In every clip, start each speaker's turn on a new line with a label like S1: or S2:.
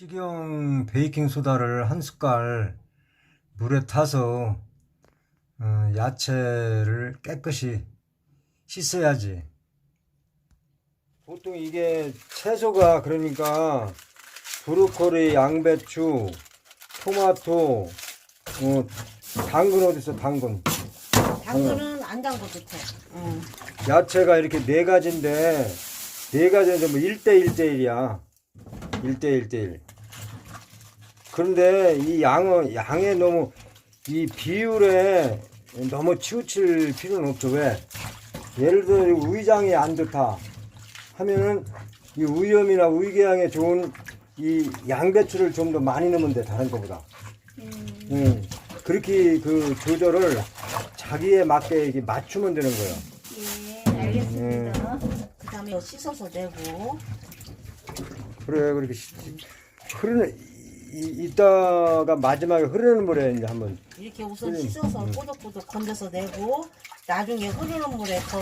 S1: 식용 베이킹 소다를 한 숟갈 물에 타서 어, 야채를 깨끗이 씻어야지. 보통 이게 채소가 그러니까 브로콜리, 양배추, 토마토, 어, 당근 어디 있어 당근.
S2: 당근은 안 담궈도 돼. 응.
S1: 야채가 이렇게 네 가지인데 네 가지인데 뭐 1대 1대 1이야. 1대 1대 1. 그런데 이 양은 양에 너무 이 비율에 너무 치우칠 필요는 없죠. 왜? 예를 들어 이 위장이 안 좋다 하면은 이 위염이나 위궤양에 좋은 이 양배추를 좀 더 많이 넣으면 돼 다른 거보다. 음. 그렇게 그 조절을 자기에 맞게 이렇게 맞추면 되는 거예요.
S3: 예, 알겠습니다.
S2: 그 다음에 이거 씻어서 내고.
S1: 그래 그렇게 시- 흐르는 이, 이따가 마지막에 흐르는 물에 이제 한번
S2: 이렇게 우선
S1: 음,
S2: 씻어서 꼬독꼬독 건져서 내고 나중에 흐르는 물에 더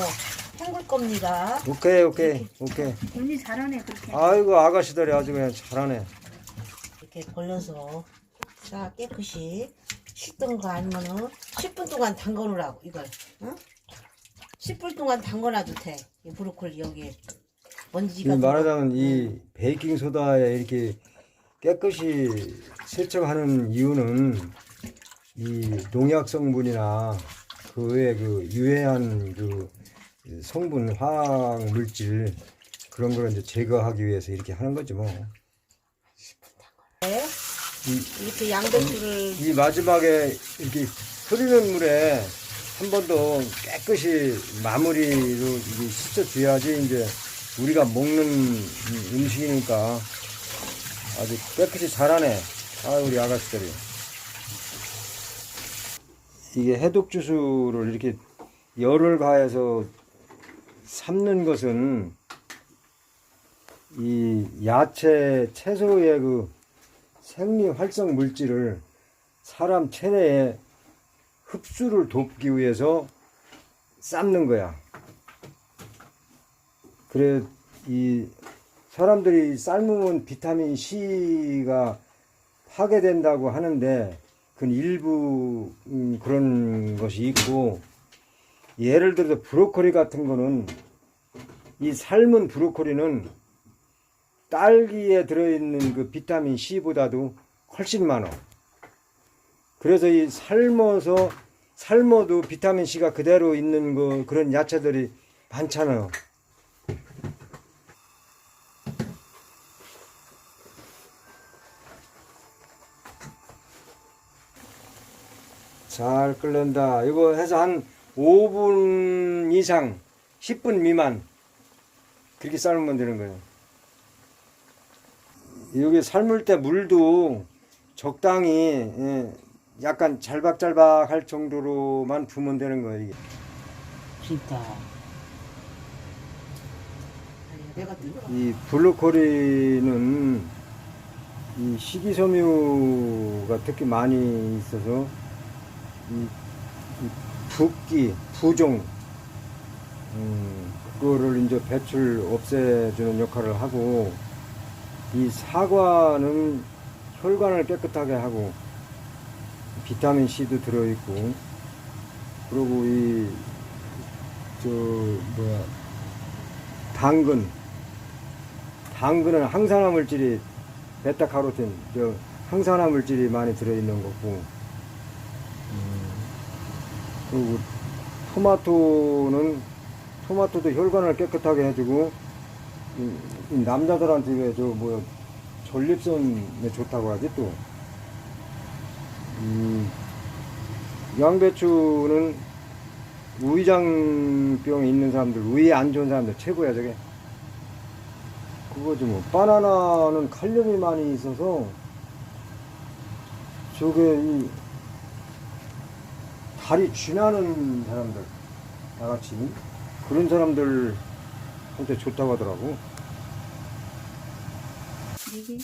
S2: 헹굴 겁니다.
S1: 오케이 오케이 오케이
S3: 언니 잘하네 그렇게.
S1: 아이고 아가씨들이 아주 그냥 잘하네
S2: 이렇게 걸려서 싹 깨끗이 씻던 거 아니면은 10분 동안 담궈놓으라고 이걸. 응? 10분 동안 담궈놔도 돼. 이 브로콜리 여기 먼지가
S1: 지금 말하자면 이 베이킹 소다에 이렇게 깨끗이 세척하는 이유는 이 농약 성분이나 그 외에 그 유해한 그 성분 화학 물질 그런 거를 이제 제거하기 위해서 이렇게 하는 거죠 뭐.
S2: 이렇게 양배추를
S1: 이 마지막에 이렇게 흐르는 물에 한 번 더 깨끗이 마무리로 이게 씻어 줘야지 이제 우리가 먹는 음식이니까 아주 깨끗이 잘하네. 아 우리 아가씨들이. 이게 해독 주스를 이렇게 열을 가해서 삶는 것은 이 야채 채소의 그 생리 활성 물질을 사람 체내에 흡수를 돕기 위해서 삶는 거야. 그래 이 사람들이 삶으면 비타민 C가 파괴된다고 하는데 그건 일부 음, 그런 것이 있고 예를 들어서 브로콜리 같은 거는 이 삶은 브로콜리는 딸기에 들어있는 그 비타민 C보다도 훨씬 많아. 그래서 이 삶아서 삶아도 비타민 C가 그대로 있는 거 그런 야채들이 많잖아요. 잘 끓는다. 이거 해서 한 5분 이상, 10분 미만 그렇게 삶으면 되는 거예요. 여기 삶을 때 물도 적당히 예, 약간 잘박잘박 할 정도로만 부으면 되는 거예요. 이게.
S2: 진짜. 뜨거워.
S1: 이 블루코리는 이 식이섬유가 특히 많이 있어서 붓기, 부종 음, 그거를 이제 배출 없애주는 역할을 하고 이 사과는 혈관을 깨끗하게 하고 비타민 C도 들어있고 그리고 이 저 뭐야 당근. 당근은 항산화 물질이 베타카로틴 저 항산화 물질이 많이 들어있는 거고 음, 그리고 토마토는 토마토도 혈관을 깨끗하게 해주고 이, 이 남자들한테 왜 저 뭐야 전립선에 좋다고 하지 또. 음, 양배추는 우위장병 있는 사람들 우위 안 좋은 사람들 최고야 저게. 그거지 뭐. 바나나는 칼륨이 많이 있어서 저게 이 다리 쥐나는 사람들 나같이. 그런 사람들한테 좋다고 하더라고.
S3: 이게?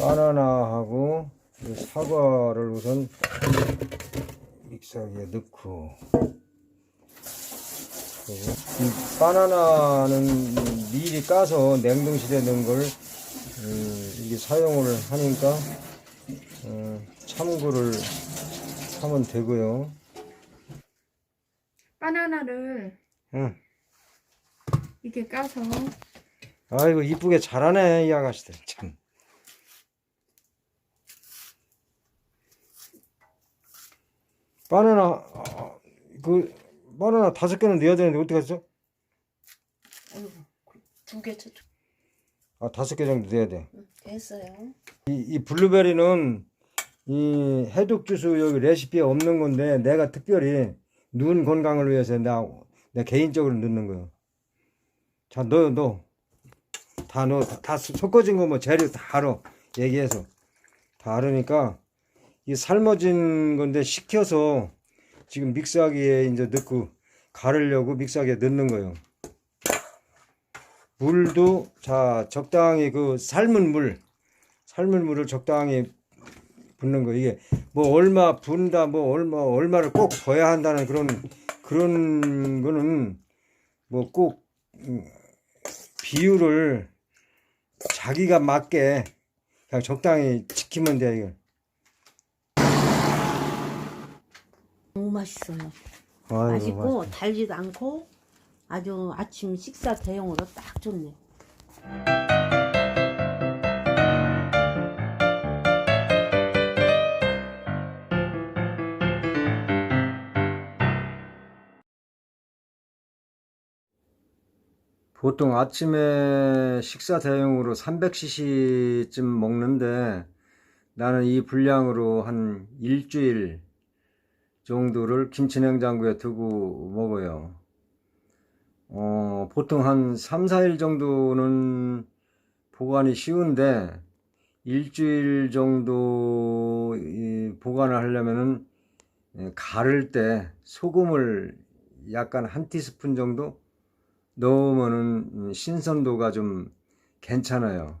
S1: 바나나하고 이 사과를 우선 믹서기에 넣고. 그리고 이 바나나는 미리 까서 냉동실에 넣은 걸 음, 이게 사용을 하니까 어, 참고를 하면 되고요.
S3: 바나나를
S1: 응.
S3: 이렇게 까서
S1: 아이고 이쁘게 잘하네 이 아가씨들 참. 바나나 아, 그 바나나 다섯 개는 넣어야 되는데 어떻게 했어?
S2: 아이고 두개 저쪽
S1: 아 다섯 개 정도 넣어야 돼.
S2: 됐어요.
S1: 이, 이 블루베리는 이 해독 주스 여기 레시피에 없는 건데 내가 특별히 눈 건강을 위해서 나, 내 개인적으로 넣는 거예요. 자, 넣어, 넣어. 다 넣어. 다, 다 섞어진 거 뭐 재료 다 알아. 얘기해서. 다 알으니까 이 삶아진 건데 식혀서 지금 믹서기에 이제 넣고 가르려고 믹서기에 넣는 거예요. 물도 자 적당히 그 삶은 물 삶은 물을 적당히 붓는 거 이게 뭐 얼마 분다 뭐 얼마 얼마를 꼭 버야 한다는 그런 그런 거는 뭐 꼭 비율을 자기가 맞게 그냥 적당히 지키면 돼 이거.
S2: 너무 맛있어요.
S1: 아이고,
S2: 맛있고
S1: 맛있다.
S2: 달지도 않고 아주 아침 식사 대용으로 딱 좋네.
S1: 보통 아침에 식사 대용으로 300cc쯤 먹는데 나는 이 분량으로 한 일주일 정도를 김치냉장고에 두고 먹어요. 어, 보통 한 3, 4일 정도는 보관이 쉬운데 일주일 정도 이 보관을 하려면은 예, 가를 때 소금을 약간 한 티스푼 정도 넣으면은 음, 신선도가 좀 괜찮아요.